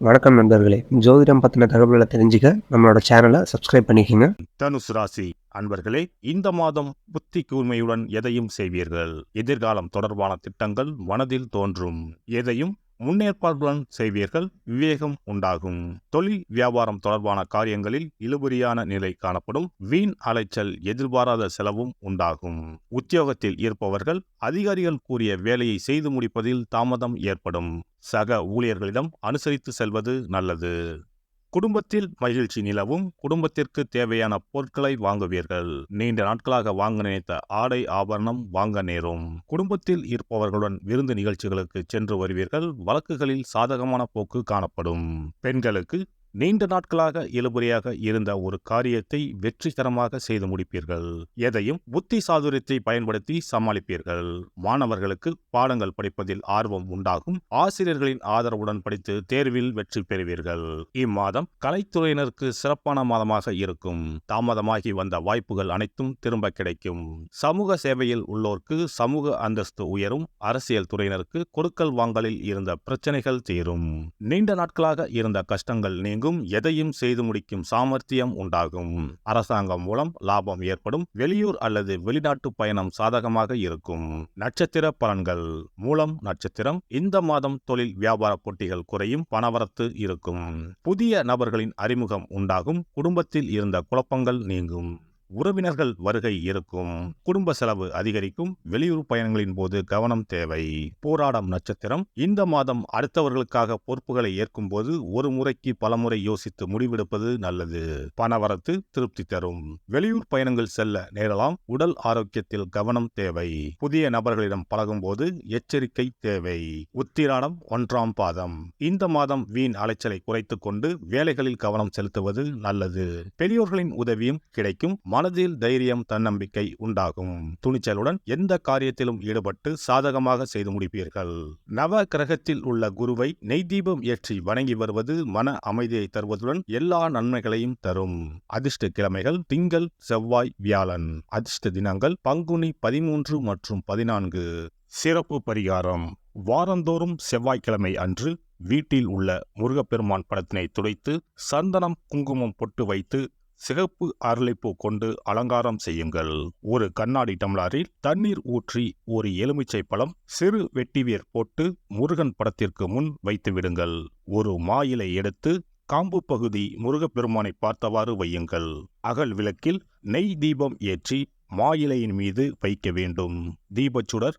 வணக்கம் நண்பர்களே. ஜோதிடம் பற்றின தகவல்களை தெரிஞ்சுக்க நம்மளோட சேனலை சப்ஸ்கிரைப் பண்ணிக்கோங்க. தனுசு ராசி அன்பர்களே இந்த மாதம் புத்தி கூர்மையுடன் எதையும் செய்வீர்கள்? எதிர்காலம் தொடர்பான திட்டங்கள் மனதில் தோன்றும். எதையும் முன்னேற்பாடுடன் செய்வீர்கள் விவேகம் உண்டாகும். தொழில் வியாபாரம் தொடர்பான காரியங்களில் இழுபறியான நிலை காணப்படும். வீண் அலைச்சல் எதிர்பாராத செலவும் உண்டாகும். உத்தியோகத்தில் இருப்பவர்கள் அதிகாரிகள் கூறிய வேலையை செய்து முடிப்பதில் தாமதம் ஏற்படும். சக ஊழியர்களிடம் அனுசரித்து செல்வது நல்லது. குடும்பத்தில் மகிழ்ச்சி நிலவும் குடும்பத்திற்கு தேவையான பொருட்களை வாங்குவீர்கள். நீண்ட நாட்களாக வாங்க நினைத்த ஆடை ஆபரணம் வாங்க நேரும். குடும்பத்தில் இருப்பவர்களுடன் விருந்து நிகழ்ச்சிகளுக்கு சென்று வருவீர்கள். வழக்குகளில் சாதகமான போக்கு காணப்படும். பெண்களுக்கு நீண்ட நாட்களாக இழுபறியாக இருந்த ஒரு காரியத்தை வெற்றிகரமாக செய்து முடிப்பீர்கள். எதையும் புத்தி சாதுரியத்தை பயன்படுத்தி சமாளிப்பீர்கள். மாணவர்களுக்கு பாடங்கள் படிப்பதில் ஆர்வம் உண்டாகும். ஆசிரியர்களின் ஆதரவுடன் படித்து தேர்வில் வெற்றி பெறுவீர்கள். இம்மாதம் கலைத்துறையினருக்கு சிறப்பான மாதமாக இருக்கும். தாமதமாகி வந்த வாய்ப்புகள் அனைத்தும் திரும்ப கிடைக்கும். சமூக சேவையில் உள்ளோருக்கு சமூக அந்தஸ்து உயரும். அரசியல் துறையினருக்கு கொடுக்கல் வாங்கலில் இருந்த பிரச்சனைகள் தீரும். நீண்ட நாட்களாக இருந்த கஷ்டங்கள் நீங்கும் எதையும் செய்து முடிக்கும் சாமர்த்தியம் உண்டாகும். அரசாங்கம் மூலம் லாபம் ஏற்படும் வெளியூர் அல்லது வெளிநாட்டு பயணம் சாதகமாக இருக்கும். நட்சத்திர பலன்கள். மூலம் நட்சத்திரம் இந்த மாதம் தொழில் வியாபார போட்டிகள் குறையும் பணவரத்து இருக்கும். புதிய நபர்களின் அறிமுகம் உண்டாகும். குடும்பத்தில் இருந்த குழப்பங்கள் நீங்கும். உறவினர்கள் வருகை இருக்கும் குடும்ப செலவு அதிகரிக்கும் வெளியூர் பயணங்களின் போது கவனம் தேவை. போராடம் நட்சத்திரம். இந்த மாதம் அடுத்தவர்களுக்காக பொறுப்புகளை ஏற்கும் போது ஒரு முறைக்கு பலமுறை யோசித்து முடிவெடுப்பது நல்லது. பணவரத்து திருப்தி தரும். வெளியூர் பயணங்கள் செல்ல நேரலாம். உடல் ஆரோக்கியத்தில் கவனம் தேவை. புதிய நபர்களிடம் பழகும் போது எச்சரிக்கை தேவை. உத்திராடம் ஒன்றாம் பாதம். இந்த மாதம் வீண் அலைச்சலை குறைத்துக் கொண்டு வேலைகளில் கவனம் செலுத்துவது நல்லது. பெரியோர்களின் உதவியும் கிடைக்கும். மனதில் தைரியம் தன்னம்பிக்கை உண்டாகும். துணிச்சலுடன் எந்த காரியத்திலும் ஈடுபட்டு சாதகமாக செய்து முடிப்பீர்கள். நவ கிரகத்தில் உள்ள குருவை நெய்தீபம் ஏற்றி வணங்கி வருவது மன அமைதியை தருவதுடன் எல்லா நன்மைகளையும் தரும். அதிர்ஷ்ட கிழமைகள் திங்கள் செவ்வாய் வியாழன். அதிர்ஷ்ட தினங்கள் பங்குனி பதிமூன்று மற்றும் பதினான்கு. சிறப்பு பரிகாரம். வாரந்தோறும் செவ்வாய்க்கிழமை அன்று வீட்டில் உள்ள முருகப்பெருமான் படத்தினை துடைத்து சந்தனம் குங்குமம் பொட்டு வைத்து சிகப்பு அரளிப்பூ கொண்டு அலங்காரம் செய்யுங்கள். ஒரு கண்ணாடி டம்ளாரில் தண்ணீர் ஊற்றி ஒரு எலுமிச்சை பழம் சிறு வெட்டிவேர் போட்டு முருகன் படத்திற்கு முன் வைத்து விடுங்கள். ஒரு மாயிலை எடுத்து காம்பு பகுதி முருகப்பெருமானை பார்த்தவாறு வையுங்கள். அகல் விளக்கில் நெய் தீபம் ஏற்றி மாயிலையின் மீது வைக்க வேண்டும். தீபச்சுடர்